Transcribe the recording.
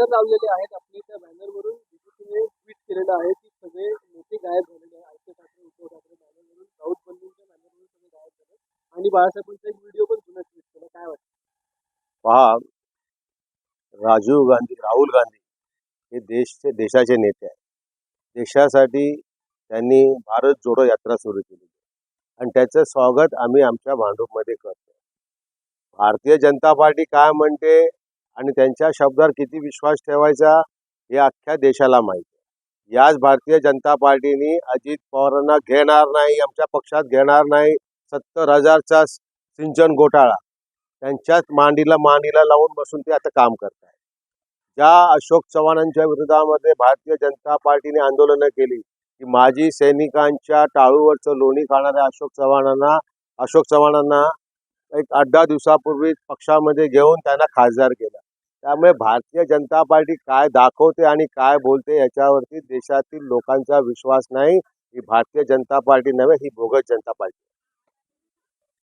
Banner लावलेले आहेत. आपले त्या बॅनरवरून बीजेपीने ट्विट केलेलं आहे की सगळे नेते गायब झालेले आहेत. आदित्य ठाकरे उद्धव ठाकरे बॅनरवरून राऊत बंधूंच्या बॅनरवरून सगळे गायब झाले आणि बाळासाहेबांचा एक व्हिडिओ पण जुना ट्विट केला. काय वाटतं? पहा राजीव गांधी राहुल गांधी हे देशचे देशाचे नेते आहेत. देशासाठी त्यांनी भारत जोडो यात्रा सुरू केली. आणि त्याचं स्वागत आम्ही आमच्या भांडूपमध्ये करतो भारतीय जनता पार्टी काय म्हणते? आणि त्यांच्या शब्दावर किती विश्वास ठेवायचा हे अख्ख्या देशाला माहिती आहे. याच भारतीय जनता पार्टीने अजित पवारांना घेणार नाही आमच्या पक्षात घेणार नाही सत्तर हजारचा सिंचन घोटाळा. त्यांच्याच मांडीला मांडीला लावून बसून ते आता काम करत आहे ज्या अशोक चव्हाणांच्या विरोधामध्ये भारतीय जनता पार्टीने आंदोलनं केली की माजी सैनिकांच्या टाळूवरचं लोणी खाणाऱ्या अशोक चव्हाणांना अशोक चव्हाणांना एक आठ दहा दिवसापूर्वी पक्षामध्ये घेऊन त्यांना खासदार केला. त्यामुळे भारतीय जनता पार्टी काय दाखवते आणि काय बोलते याच्यावरती देशातील लोकांचा विश्वास नाही. ही भारतीय जनता पार्टी नव्हे ही बोगस जनता पार्टी